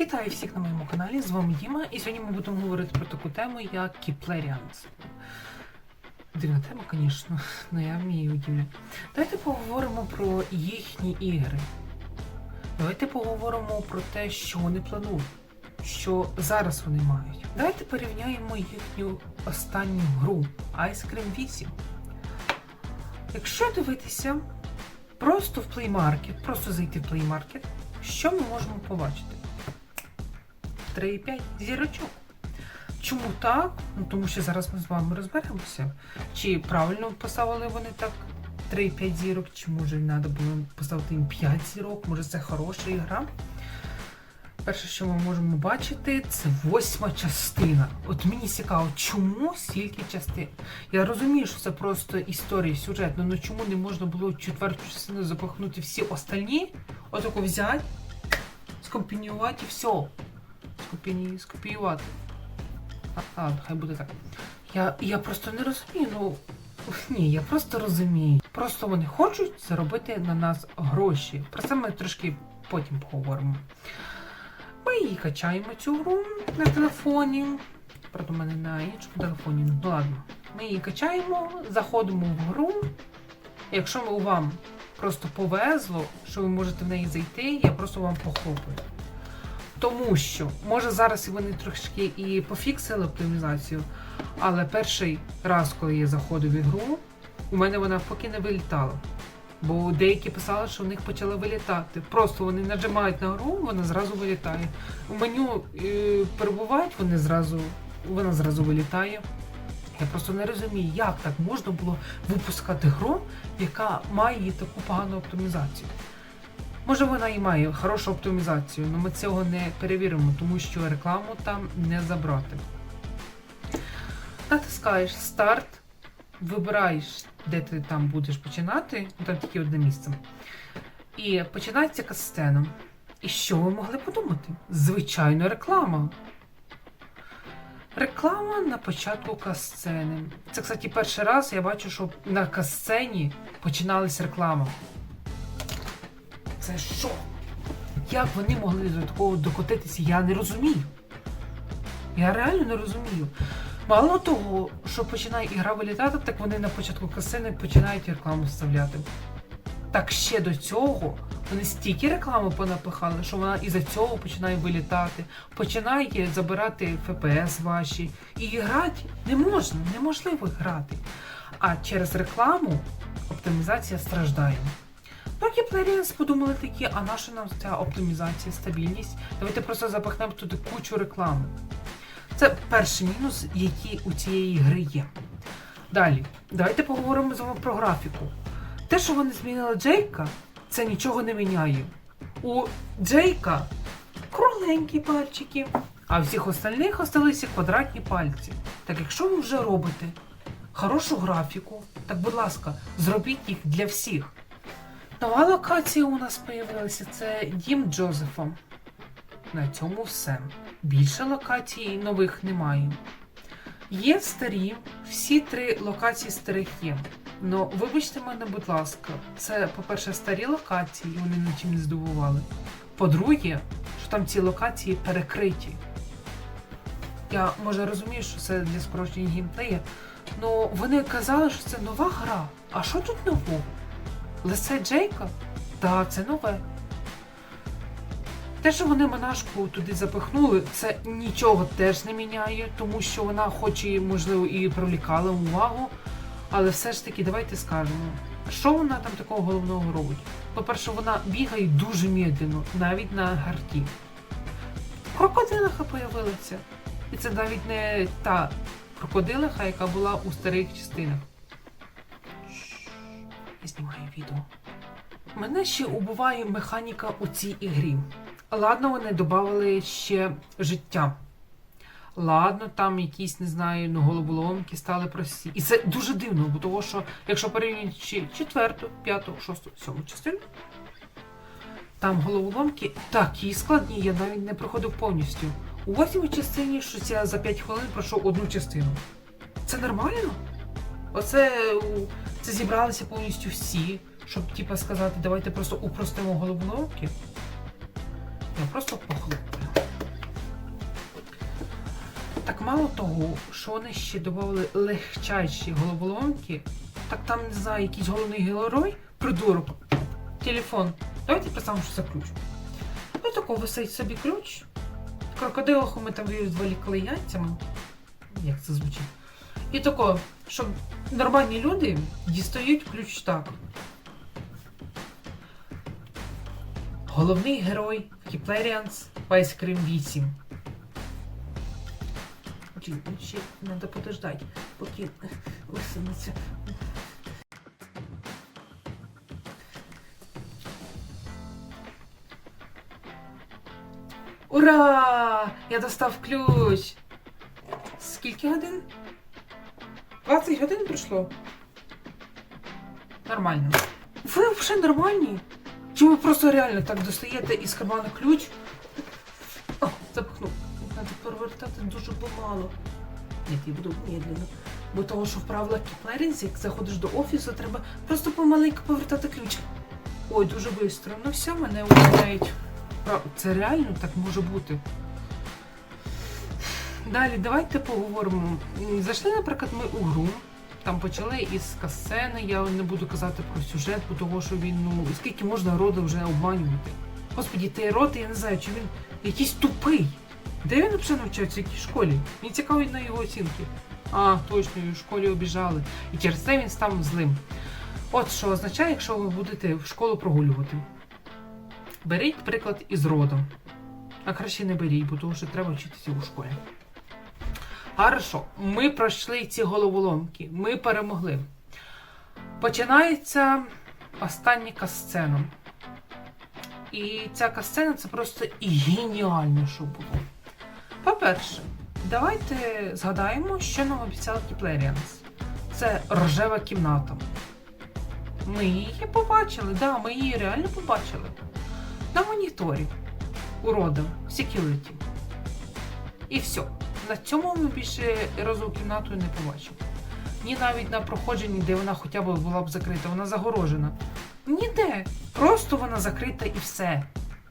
Вітаю всіх на моєму каналі. З вами Діма, і сьогодні ми будемо говорити про таку тему, як Кіплеріанс. Дивна тема, звісно, але я вмію удивляти. Давайте поговоримо про їхні ігри. Давайте поговоримо про те, що вони планують, що зараз вони мають. Давайте порівняємо їхню останню гру Ice Cream 8. Якщо дивитися просто в Play Market, просто зайти в Play Market, що ми можемо побачити? 3,5 зірочок. Чому так? Ну тому що зараз ми з вами розберемося. Чи правильно поставили вони так 3,5 зірок, чи може треба було поставити їм 5 зірок, може це хороша ігра. Перше, що ми можемо бачити, це восьма частина. От мені цікаво, чому стільки частин? Я розумію, що це просто історія, сюжет, але ну чому не можна було четверту частину запахнути всі остальні? Отако взяти, скомпінювати і все. Скопі... Скопіювати. А, а, хай буде так. Я, я просто не розумію, ну. Ні, я просто розумію. Просто вони хочуть заробити на нас гроші. Про це ми трошки потім поговоримо. Ми її качаємо цю гру на телефоні. Правда, в мене на іншому телефоні. Ну ладно. Ми її качаємо, заходимо в гру. Якщо ми- вам просто повезло, що ви можете в неї зайти, я просто вам похлопаю. Тому що, може зараз вони трошки і пофіксили оптимізацію, але перший раз, коли я заходив в ігру, у мене вона поки не вилітала. Бо деякі писали, що в них почала вилітати. Просто вони нажимають на гру, вона зразу вилітає. У меню е, перебувають, вони зразу, вона зразу вилітає. Я просто не розумію, як так можна було випускати гру, яка має таку погану оптимізацію. Може вона і має хорошу оптимізацію, але ми цього не перевіримо, тому що рекламу там не забрати. Натискаєш старт, вибираєш, де ти там будеш починати, там тільки одне місце. І починається касцена. І що ви могли подумати? Звичайно, реклама. Реклама на початку касцени. Це, кстати, перший раз я бачу, що на касцені починалась реклама. Це що? Як вони могли до такого докотитися, я не розумію. Я реально не розумію. Мало того, що починає ігра вилітати, так вони на початку касини починають рекламу вставляти. Так ще до цього вони стільки реклами понапихали, що вона із-за цього починає вилітати, починає забирати ФПС ваші. І грати не можна, неможливо грати. А через рекламу оптимізація страждає. Поки Plarians подумали такі, а наша нам ця оптимізація, стабільність? Давайте просто запахнемо туди кучу реклами. Це перший мінус, який у цієї гри є. Далі, давайте поговоримо з вами про графіку. Те, що вони змінили Джейка, це нічого не міняє. У Джейка кругленькі пальчики, а у всіх остальних осталися квадратні пальці. Так якщо ви вже робите хорошу графіку, так будь ласка, зробіть їх для всіх. Нова локація у нас з'явилася це дім Джозефа. На цьому все. Більше локацій нових немає. Є старі, всі три локації старих є. Ну, вибачте мене, будь ласка, це, по-перше, старі локації, вони нічим не здивували. По-друге, що там ці локації перекриті. Я може розумію, що це для спрощення геймплею, але вони казали, що це нова гра. А що тут нового? Лисе Джейка? Так, це нове. Те, що вони монашку туди запихнули, це нічого теж не міняє, тому що вона хоч і, можливо, і привлікала увагу, але все ж таки, давайте скажемо, що вона там такого головного робить? По-перше, вона бігає дуже медленно, навіть на гарті. Крокодилиха появилася. І це навіть не та крокодилиха, яка була у старих частинах. Я знімаю відео. Мене ще убиває механіка у цій ігрі. Ладно, вони додали ще життя. Ладно, там якісь, не знаю, ну, головоломки стали прості. І це дуже дивно, бо того, що якщо порівняти четверту, п'яту, шосту, сьому частину, там головоломки такі складні, я навіть не проходив повністю. У восьмій частині щось я за 5 хвилин пройшов одну частину. Це нормально? Оце це зібралися повністю всі, щоб типа сказати, давайте просто упростимо головоломки. Я просто похлопаю. Так мало того, що вони ще додали легчайші головоломки, так там, не знаю, якийсь головний герой, придурок, телефон. Давайте представимо, що це ключ. Ну, тако висить собі ключ. Крокодилоху ми там відволікли яйцями. Як це звучить? І тако, щоб нормальні люди дістають ключ так. Головний герой Кіплеріанс Ice Cream 8. Чи- Ще треба подождати, поки висунеться. Ура! Я достав ключ! Скільки годин? 20 годин пройшло. Нормально. Ви взагалі нормальні? Чи ви просто реально так достаєте із кармана ключ? О, запихнув. Треба перевертати дуже помало. Ні, я буду медленно. Бо того, що в правилах Кіплерінсі, як заходиш до офісу, треба просто помаленьку повертати ключ. Ой, дуже швидко. Ну все, мене. Прав- Це реально так може бути. Далі, давайте поговоримо. Зайшли, наприклад, ми у гру. Там почали із касцени, я не буду казати про сюжет, бо того, що він, ну, скільки можна рода вже обманювати. Господі, той рот, я не знаю, чи він якийсь тупий. Де він взагалі навчається, в якій школі? Мені цікаво на його оцінки. А, точно, в школі обіжали. І через це він став злим. От що означає, якщо ви будете в школу прогулювати. Беріть приклад із родом. А краще не беріть, бо того, що треба вчитися у школі. Хорошо, ми пройшли ці головоломки, ми перемогли. Починається остання касцена. І ця касцена це просто геніально, що було. По-перше, давайте згадаємо, що нам обіцяв Кіплеріанс. Це рожева кімната. Ми її побачили, да, ми її реально побачили. На моніторі. Уродом, security. І все. На цьому ми більше розову кімнату не побачимо. Ні навіть на проходженні, де вона хоча б була б закрита, вона загорожена. Ніде. Просто вона закрита і все.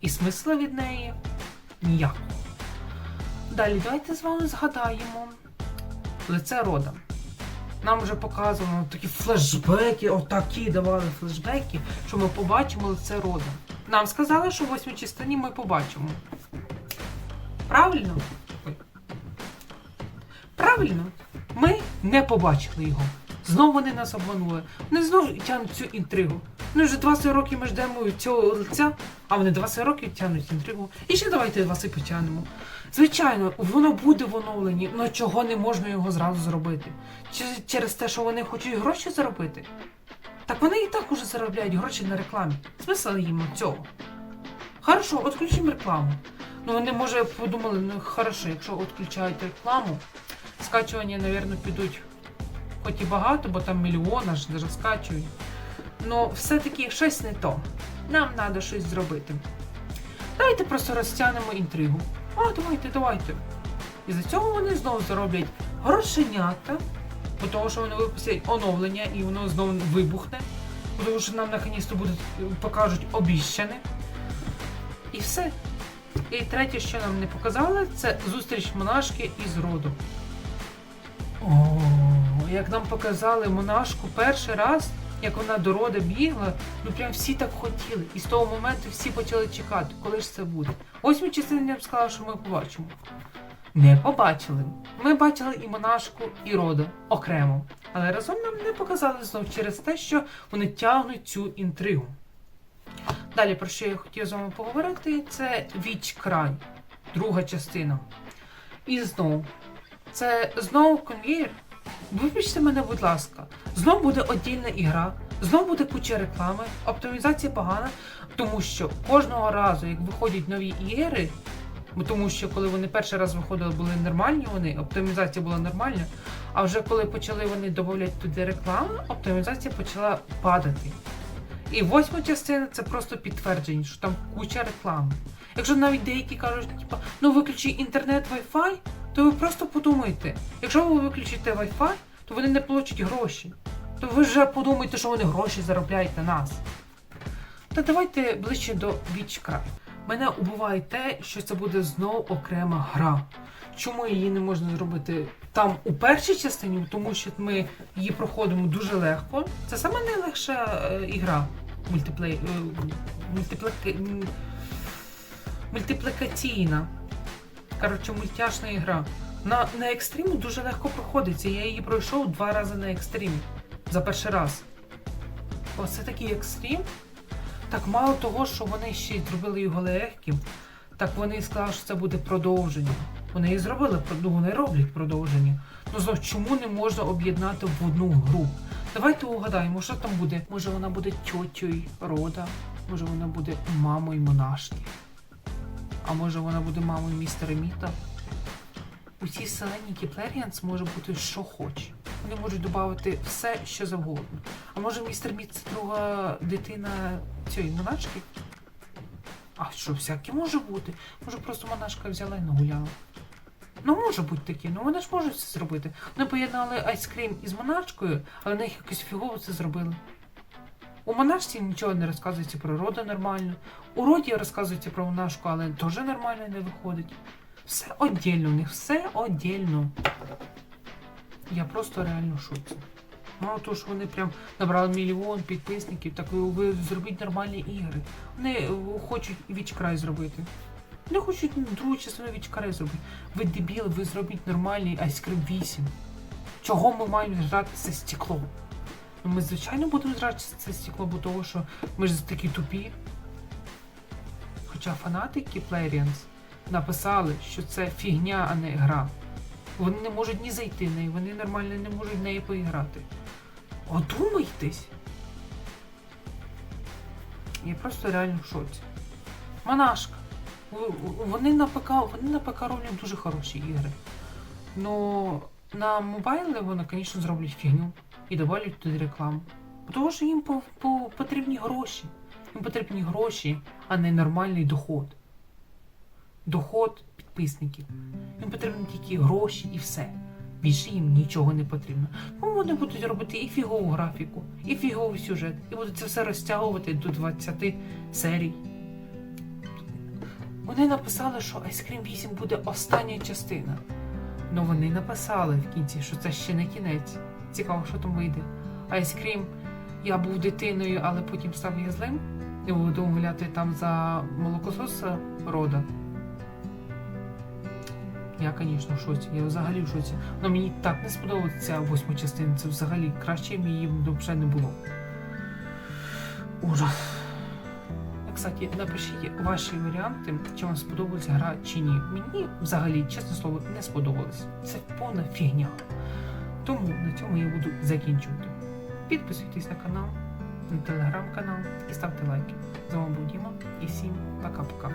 І смисла від неї ніякого. Далі давайте з вами згадаємо лице рода. Нам вже показано такі флешбеки, отакі давали флешбеки, що ми побачимо лице рода. Нам сказали, що в восьмій частині ми побачимо. Правильно? Правильно, ми не побачили його. Знову вони нас обманули. Вони знову тягнуть цю інтригу. Ну вже 20 років ми ждемо цього лиця, а вони 20 років тягнуть інтригу. І ще давайте вас і потягнемо. Звичайно, воно буде в оновленні, але чого не можна його зразу зробити? Чи через те, що вони хочуть гроші заробити? Так вони і так уже заробляють гроші на рекламі. Смисл їм цього. Хорошо, відключимо рекламу. Ну вони може подумали, ну хорошо, якщо відключають рекламу, скачування, мабуть, підуть хоч і багато, бо там мільйона ж даже скачують. Ну, все-таки щось не то. Нам треба щось зробити. Давайте просто розтягнемо інтригу. А, давайте, давайте. І за цього вони знову зароблять грошенята, бо того, що вони випустять оновлення і воно знову вибухне. Тому що нам наконець-то будуть покажуть обіщане. І все. І третє, що нам не показали, це зустріч монашки із родом. О, як нам показали монашку перший раз, як вона до рода бігла, ну прям всі так хотіли. І з того моменту всі почали чекати, коли ж це буде. Ось ми частині я б сказала, що ми побачимо. Не побачили. Ми бачили і монашку, і рода окремо. Але разом нам не показали знов через те, що вони тягнуть цю інтригу. Далі, про що я хотів з вами поговорити, це Віч край, друга частина. І знову. Це знову конвієр. Вибачте мене, будь ласка, знов буде отдільна ігра, знов буде куча реклами, оптимізація погана, тому що кожного разу, як виходять нові ігри, тому що коли вони перший раз виходили, були нормальні вони, оптимізація була нормальна, а вже коли почали вони додавати туди рекламу, оптимізація почала падати. І восьма частина це просто підтвердження, що там куча реклами. Якщо навіть деякі кажуть, типа, ну виключи інтернет, Wi-Fi, то ви просто подумайте, якщо ви виключите Wi-Fi, то вони не получать гроші. То ви вже подумайте, що вони гроші заробляють на нас. Та давайте ближче до вічкра. Мене убиває те, що це буде знов окрема гра. чому її не можна зробити там у першій частині, тому що ми її проходимо дуже легко. Це саме найлегша е, ігра мультиплей... е, мультиплікаційна. Коротше, мультяшна ігра. На, на екстриму дуже легко проходиться. Я її пройшов два рази на екстримі. За перший раз. Оце такий екстрім. Так мало того, що вони ще й зробили його легким, так вони і сказали, що це буде продовження. Вони і зробили, ну, вони роблять продовження. Ну знов, чому не можна об'єднати в одну гру? Давайте угадаємо, що там буде. Може вона буде тьотєю рода, може вона буде мамою монашки. А може вона буде мамою містера Міта? У цій селені Кіплеріанс може бути що хоче. Вони можуть додати все, що завгодно. А може містер Міт це друга дитина цієї монашки? А що, всяке може бути? Може просто монашка взяла і нагуляла. Ну, може бути таке, ну вони ж можуть це зробити. Вони поєднали айскрім із монашкою, але вони якось фігово це зробили. У монашці нічого не розказується про рода нормально. У роді розказується про монашку, але теж нормально не виходить. Все отдельно, у них все отдельно. Я просто реально шоці. Мало того, що вони прям набрали мільйон підписників, так ви зробіть нормальні ігри. Вони е, хочуть вічкрай зробити. Вони хочуть другу частину вічкрай зробити. Ви дебіли, ви зробіть нормальний Ice Cream 8. Чого ми маємо грати це стекло? Ну, ми, звичайно, будемо грати це стекло, бо того, що ми ж такі тупі. Хоча фанати Kiplarians написали, що це фігня, а не гра. Вони не можуть ні зайти в неї, вони нормально не можуть в неї поіграти. Одумайтесь! Я просто реально в шоці. Монашка. Вони на ПК, вони на ПК роблять дуже хороші ігри. Но на мобайли вони, звісно, зроблять фігню і добавлять туди рекламу. Тому що їм по, по, потрібні гроші. Їм потрібні гроші, а не нормальний доход. Доход підписників. Їм потрібні тільки гроші і все. Більше їм нічого не потрібно. Ну, вони будуть робити і фігову графіку, і фіговий сюжет, і будуть це все розтягувати до 20 серій. Вони написали, що Ice Cream 8 буде остання частина. Ну вони написали в кінці, що це ще не кінець. Цікаво, що там вийде. Cream, я був дитиною, але потім став я злим. І буду гуляти там за молокососа рода. Я, звісно, в шоці. Я взагалі в шоці. Ну мені так не сподобалася ця восьма частина. Це взагалі краще її взагалі не було. Ужас. Кстати, напишіть ваші варіанти, чи вам сподобалася гра чи ні. Мені взагалі, чесне слово, не сподобалось. Це повна фігня. Тому на цьому я буду закінчувати. Підписуйтесь на канал, на телеграм-канал і ставте лайки. З вами був Діма і всім пока-пока.